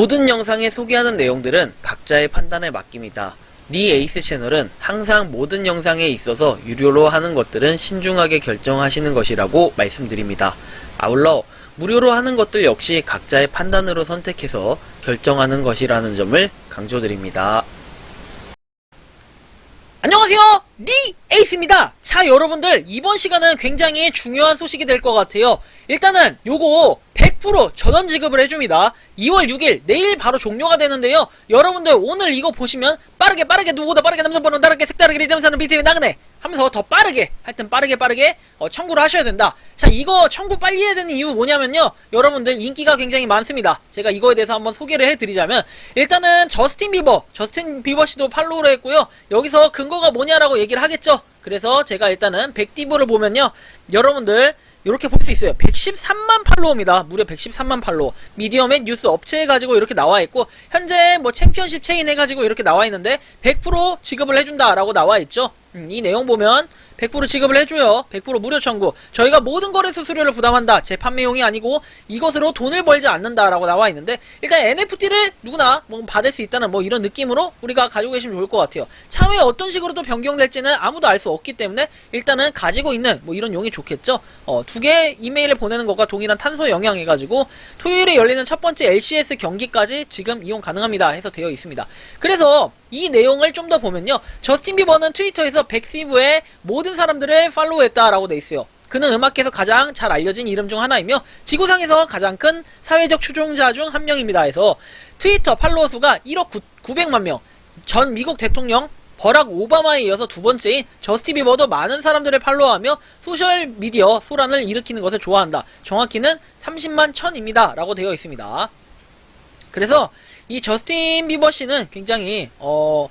모든 영상에 소개하는 내용들은 각자의 판단에 맡깁니다. 리 에이스 채널은 항상 모든 영상에 있어서 유료로 하는 것들은 신중하게 결정하시는 것이라고 말씀드립니다. 아울러 무료로 하는 것들 역시 각자의 판단으로 선택해서 결정하는 것이라는 점을 강조드립니다. 안녕하세요 리 에이스입니다 자 여러분들 이번 시간은 굉장히 중요한 소식이 될 것 같아요 일단은 요거 100% 전원 지급을 해줍니다. 2월 6일 내일 바로 종료가 되는데요. 여러분들 오늘 이거 보시면 빠르게 빠르게 누구보다 빠르게 남성번호 다르게 색다르게 리듬사는 BTV 나그네 하면서 더 빠르게 하여튼 빠르게 빠르게 어, 청구를 하셔야 된다. 자 이거 청구 빨리 해야 되는 이유 뭐냐면요. 여러분들 인기가 굉장히 많습니다. 제가 이거에 대해서 한번 소개를 해드리자면 일단은 저스틴 비버 저스틴 비버 씨도 팔로우를 했고요. 여기서 근거가 뭐냐라고 얘기를 하겠죠. 그래서 제가 일단은 백디브를 보면요. 여러분들 이렇게 볼 수 있어요. 113만 팔로워입니다. 무려 113만 팔로워. 미디어맨 뉴스 업체 해가지고 이렇게 나와 있고 현재 뭐 챔피언십 체인 해가지고 이렇게 나와 있는데 100% 지급을 해준다라고 나와 있죠. 음, 이 내용 보면 100% 지급을 해줘요. 100% 무료 청구. 저희가 모든 거래 수수료를 부담한다. 제 판매용이 아니고 이것으로 돈을 벌지 않는다라고 나와 있는데 일단 NFT를 누구나 뭐 받을 수 있다는 뭐 이런 느낌으로 우리가 가지고 계시면 좋을 것 같아요. 차후에 어떤 식으로 또 변경될지는 아무도 알 수 없기 때문에 일단은 가지고 있는 뭐 이런 용이 좋겠죠. 어, 두개 이메일을 보내는 것과 동일한 탄소 영향 해가지고 토요일에 열리는 첫 번째 LCS 경기까지 지금 이용 가능합니다. 해서 되어 있습니다. 그래서 이 내용을 좀 더 보면요. 저스틴 비버는 트위터에서 백스이브의 모든 사람들을 팔로우했다라고 돼 있어요. 그는 음악계에서 가장 잘 알려진 이름 중 하나이며 지구상에서 가장 큰 사회적 추종자 중 한 명입니다. 해서 트위터 팔로워 수가 1억 9, 900만 명. 전 미국 대통령 버락 오바마에 이어서 두 번째인 저스틴 비버도 많은 사람들을 팔로우하며 소셜 미디어 소란을 일으키는 것을 좋아한다. 정확히는 30만 천입니다. 라고 되어 있습니다. 그래서 이 저스틴 비버 씨는 굉장히 어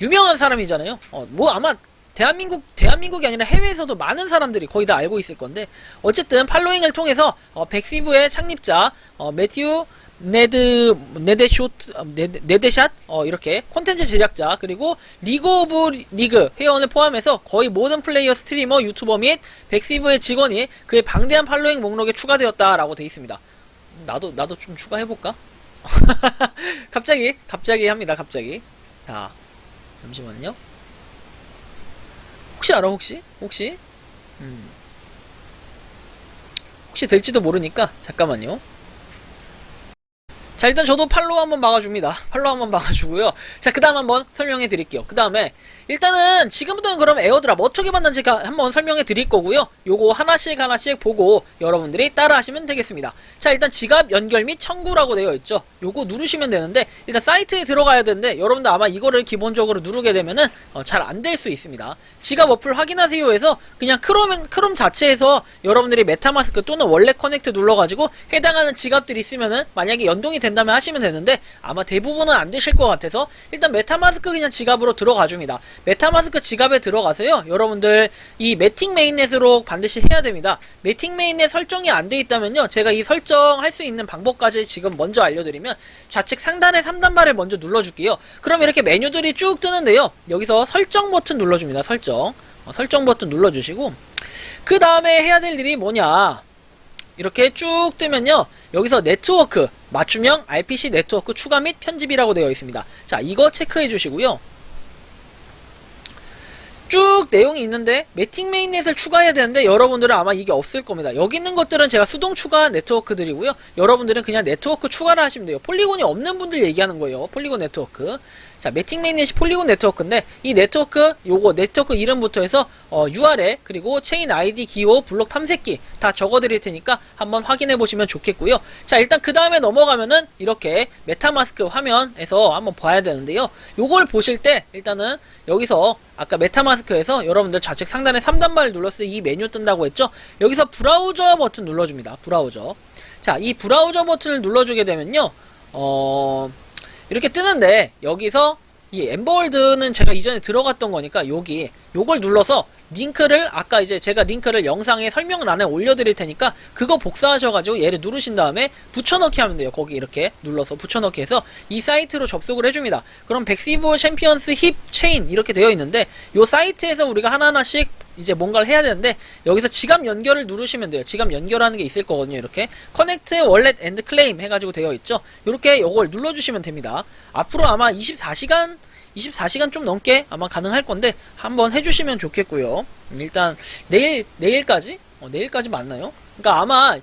유명한 사람이잖아요. 어, 뭐 아마 대한민국 대한민국이 아니라 해외에서도 많은 사람들이 거의 다 알고 있을 건데 어쨌든 팔로잉을 통해서 어, 백시브의 창립자 어, 매튜 네드 네데쇼 네데, 네데샷 어, 이렇게 콘텐츠 제작자 그리고 리그 오브 리그 회원을 포함해서 거의 모든 플레이어 스트리머 유튜버 및 백시브의 직원이 그의 방대한 팔로잉 목록에 추가되었다라고 돼 있습니다. 나도 나도 좀 추가해 볼까? 갑자기 갑자기 합니다. 갑자기 자 잠시만요. 혹시 알아 혹시 혹시 음. 혹시 될지도 모르니까 잠깐만요. 자 일단 저도 팔로우 한번 막아줍니다. 팔로우 한번 막아주고요. 자 그 다음 한번 설명해 드릴게요. 그 다음에 일단은 지금부터는 그럼 에어드랍 어떻게 가- 한번 설명해 드릴 거고요. 요거 하나씩 하나씩 보고 여러분들이 따라 하시면 되겠습니다. 자 일단 지갑 연결 및 청구라고 되어 있죠. 요거 누르시면 되는데 일단 사이트에 들어가야 되는데 여러분들 아마 이거를 기본적으로 누르게 되면은 어, 잘안 될 수 있습니다. 지갑 어플 확인하세요 해서 그냥 크롬 크롬 자체에서 여러분들이 메타마스크 또는 원래 커넥트 눌러가지고 해당하는 지갑들이 있으면은 만약에 연동이 된다 면 하시면 되는데 아마 대부분은 안 되실 것 같아서 일단 메타마스크 그냥 지갑으로 들어가 줍니다. 메타마스크 지갑에 들어가서요. 여러분들 이 매팅 메인넷으로 반드시 해야 됩니다. 매팅 메인넷 설정이 안 돼 있다면요. 제가 이 설정할 수 있는 방법까지 지금 먼저 알려드리면 좌측 상단에 3단바를 먼저 눌러줄게요. 그럼 이렇게 메뉴들이 쭉 뜨는데요. 여기서 설정 버튼 눌러줍니다. 설정. 어, 설정 버튼 눌러주시고 그 다음에 해야 될 일이 뭐냐 이렇게 쭉 뜨면요 여기서 네트워크 맞춤형 RPC 네트워크 추가 및 편집이라고 되어 있습니다. 자 이거 체크해 주시고요 쭉 내용이 있는데 매팅 메인넷을 추가해야 되는데 여러분들은 아마 이게 없을 겁니다. 여기 있는 것들은 제가 수동 추가 네트워크들이고요. 여러분들은 그냥 네트워크 추가를 하시면 돼요. 폴리곤이 없는 분들 얘기하는 거예요. 폴리곤 네트워크. 자, 매팅 메인넷이 폴리곤 네트워크인데 이 네트워크 요거 네트워크 이름부터 해서 어, URL 그리고 체인 아이디 기호 블록 탐색기 다 적어 드릴 테니까 한번 확인해 보시면 좋겠고요. 자, 일단 그 다음에 넘어가면은 이렇게 메타마스크 화면에서 한번 봐야 되는데요. 요걸 보실 때 일단은 여기서 아까 메타마스크에서 여러분들 좌측 상단에 3단바를 눌렀을 때 이 메뉴 뜬다고 했죠? 여기서 브라우저 버튼 눌러줍니다. 브라우저. 자, 이 브라우저 버튼을 눌러주게 되면요. 어, 이렇게 뜨는데 여기서 이 엠버월드는 제가 이전에 들어갔던 거니까 여기 요걸 눌러서 링크를 아까 이제 제가 링크를 영상의 설명란에 올려드릴 테니까 그거 복사하셔가지고 얘를 누르신 다음에 붙여넣기 하면 돼요. 거기 이렇게 눌러서 붙여넣기 해서 이 사이트로 접속을 해줍니다. 그럼 백시브 챔피언스 힙 체인 이렇게 되어 있는데 요 사이트에서 우리가 하나하나씩 이제 뭔가를 해야 되는데 여기서 지갑 연결을 누르시면 돼요. 지갑 연결하는 게 있을 거거든요. 이렇게 커넥트 월렛 앤드 클레임 해가지고 되어 있죠. 이렇게 이걸 눌러주시면 됩니다. 앞으로 아마 24시간 24시간 좀 넘게 아마 가능할 건데 한번 해주시면 좋겠고요. 일단 내일 내일까지 어, 내일까지 맞나요? 그러니까 아마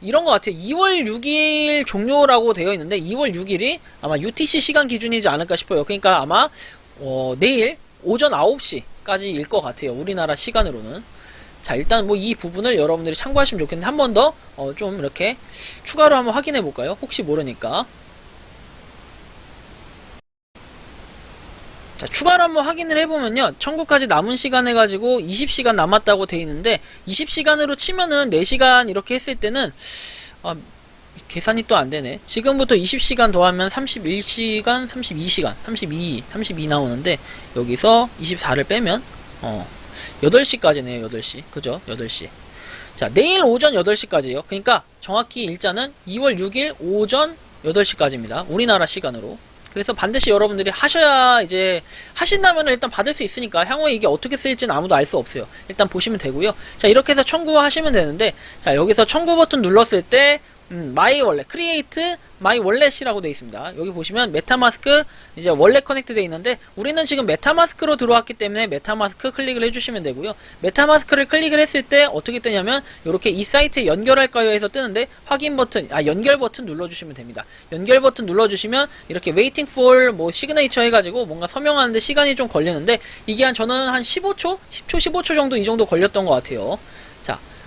이런 것 같아요. 2월 6일 종료라고 되어 있는데 2월 6일이 아마 UTC 시간 기준이지 않을까 싶어요. 그러니까 아마 어, 내일 오전 9시까지일 것 같아요. 우리나라 시간으로는. 자, 일단 뭐 이 부분을 여러분들이 참고하시면 좋겠는데 한 번 더 어, 좀 이렇게 추가로 한번 확인해 볼까요? 혹시 모르니까. 자, 추가로 한번 확인을 해보면요. 청구까지 남은 시간 해가지고 20시간 남았다고 돼 있는데 20시간으로 치면은 4시간 이렇게 했을 때는 아, 계산이 또 안 되네. 지금부터 20시간 더하면 31시간, 32시간, 32, 32 나오는데 여기서 24를 빼면 어 8시까지네요. 8시. 그죠? 8시. 자, 내일 오전 8시까지요. 그러니까 정확히 일자는 2월 6일 오전 8시까지입니다. 우리나라 시간으로. 그래서 반드시 여러분들이 하셔야 이제 하신다면 일단 받을 수 있으니까 향후에 이게 어떻게 쓰일지는 아무도 알 수 없어요. 일단 보시면 되고요. 자 이렇게 해서 청구하시면 되는데 자 여기서 청구 버튼 눌렀을 때 음, 마이 월렛, 크리에이트 마이 월렛이라고 되어 있습니다. 여기 보시면 메타마스크 이제 월렛 커넥트 되어 있는데 우리는 지금 메타마스크로 들어왔기 때문에 메타마스크 클릭을 해주시면 되고요. 메타마스크를 클릭을 했을 때 어떻게 뜨냐면 이렇게 이 사이트에 연결할까요 해서 뜨는데 확인 버튼, 아 연결 버튼 눌러주시면 됩니다. 연결 버튼 눌러주시면 이렇게 waiting for 뭐 시그네이처 해가지고 뭔가 서명하는데 시간이 좀 걸리는데 이게 한 저는 한 15초, 10초, 15초 정도 이 정도 걸렸던 것 같아요.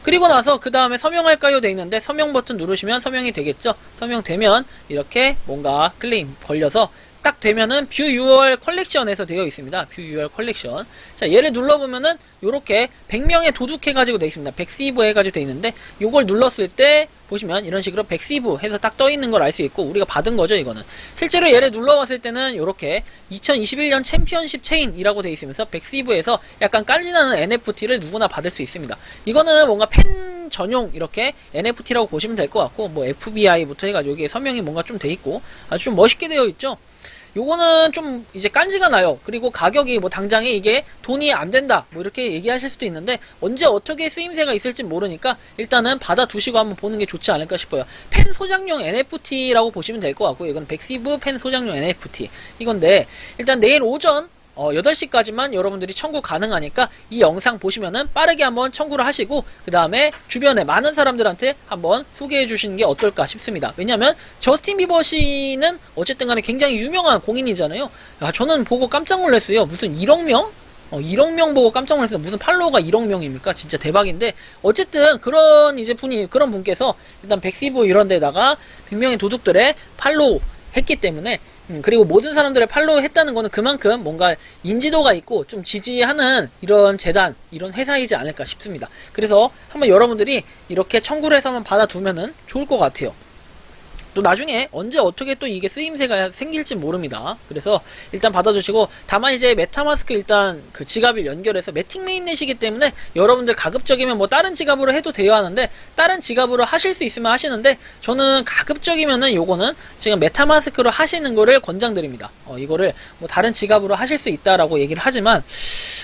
자. 그리고 나서 그 다음에 서명할까요 돼 있는데 서명 버튼 누르시면 서명이 되겠죠? 서명되면 이렇게 뭔가 클레임 걸려서 딱 되면은 뷰 6월 컬렉션에서 되어 있습니다. 뷰 6월 컬렉션. 자 얘를 눌러보면은 요렇게 100명에 도둑해가지고 되어 있습니다. 백시브 해가지고 되어 있는데 요걸 눌렀을 때 보시면 이런 식으로 백시브 해서 딱 떠 있는 걸 알 수 있고 우리가 받은 거죠 이거는. 실제로 얘를 눌러봤을 때는 요렇게 2021년 챔피언십 체인이라고 되어 있으면서 백시브에서 약간 깐지나는 NFT를 누구나 받을 수 있습니다. 이거는 뭔가 팬 전용 이렇게 NFT라고 보시면 될 것 같고 뭐 FBI부터 해가지고 여기에 서명이 뭔가 좀 돼 있고 아주 좀 멋있게 되어 있죠 요거는 좀 이제 깐지가 나요. 그리고 가격이 뭐 당장에 이게 돈이 안 된다. 뭐 이렇게 얘기하실 수도 있는데 언제 어떻게 쓰임새가 있을지 모르니까 일단은 받아두시고 한번 보는 게 좋지 않을까 싶어요. 펜 소장용 NFT라고 보시면 될 것 같고 이건 백시브 펜 소장용 NFT 이건데 일단 내일 오전 어, 8시까지만 여러분들이 청구 가능하니까 이 영상 보시면은 빠르게 한번 청구를 하시고 그 다음에 주변에 많은 사람들한테 한번 소개해 주시는 게 어떨까 싶습니다. 왜냐면 저스틴 비버 씨는 어쨌든 간에 굉장히 유명한 공인이잖아요. 야, 저는 보고 깜짝 놀랐어요. 무슨 1억 명? 어, 1억 명 보고 깜짝 놀랐어요. 무슨 팔로워가 1억 명입니까? 진짜 대박인데 어쨌든 그런 이제 분이 그런 분께서 일단 백시브 이런 데다가 100명의 도둑들의 팔로우 했기 때문에 음, 그리고 모든 사람들을 팔로우 했다는 거는 그만큼 뭔가 인지도가 있고 좀 지지하는 이런 재단, 이런 회사이지 않을까 싶습니다. 그래서 한번 여러분들이 이렇게 청구를 해서 한번 받아두면은 좋을 것 같아요. 또 나중에 언제 어떻게 또 이게 쓰임새가 생길지 모릅니다. 그래서 일단 받아주시고 다만 이제 메타마스크 일단 그 지갑을 연결해서 매팅 메인넷이기 때문에 여러분들 가급적이면 뭐 다른 지갑으로 해도 돼야 하는데 다른 지갑으로 하실 수 있으면 하시는데 저는 가급적이면은 요거는 지금 메타마스크로 하시는 거를 권장드립니다. 어, 이거를 뭐 다른 지갑으로 하실 수 있다라고 얘기를 하지만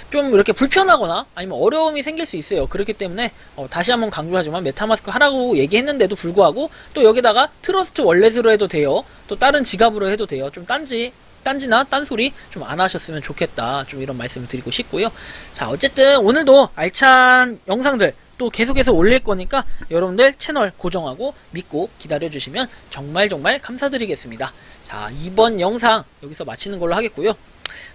좀 이렇게 불편하거나 아니면 어려움이 생길 수 있어요. 그렇기 때문에 어, 다시 한번 강조하지만 메타마스크 하라고 얘기했는데도 불구하고 또 여기다가 트러스트 월렛으로 해도 돼요. 또 다른 지갑으로 해도 돼요. 좀 딴지 딴지나 딴소리 좀 안 하셨으면 좋겠다. 좀 이런 말씀을 드리고 싶고요. 자, 어쨌든 오늘도 알찬 영상들 또 계속해서 올릴 거니까 여러분들 채널 고정하고 믿고 기다려주시면 정말 정말 감사드리겠습니다. 자, 이번 영상 여기서 마치는 걸로 하겠고요.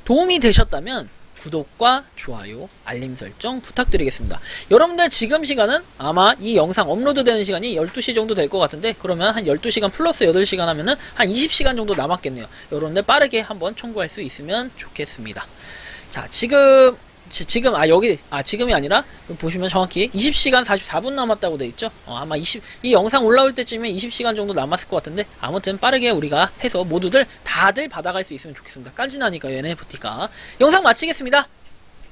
도움이 되셨다면 구독과 좋아요, 알림 설정 부탁드리겠습니다. 여러분들 지금 시간은 아마 이 영상 업로드 되는 시간이 12시 정도 될 것 같은데 그러면 한 12시간 플러스 8시간 하면은 한 20시간 정도 남았겠네요. 여러분들 빠르게 한번 청구할 수 있으면 좋겠습니다. 자, 지금 지, 지 금 아 여기 아 지금이 아니라 보시면 정확히 20시간 44분 남았다고 돼 있죠. 어, 아마 20 이 영상 올라올 때쯤에 20시간 정도 남았을 것 같은데 아무튼 빠르게 우리가 해서 모두들 다들 받아갈 수 있으면 좋겠습니다. 깐지나니까 NFT가 영상 마치겠습니다.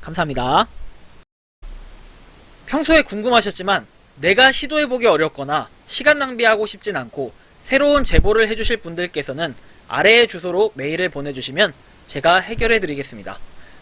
감사합니다. 평소에 궁금하셨지만 내가 시도해보기 어렵거나 시간 낭비하고 싶진 않고 새로운 제보를 해주실 분들께서는 아래의 주소로 메일을 보내주시면 제가 해결해 드리겠습니다.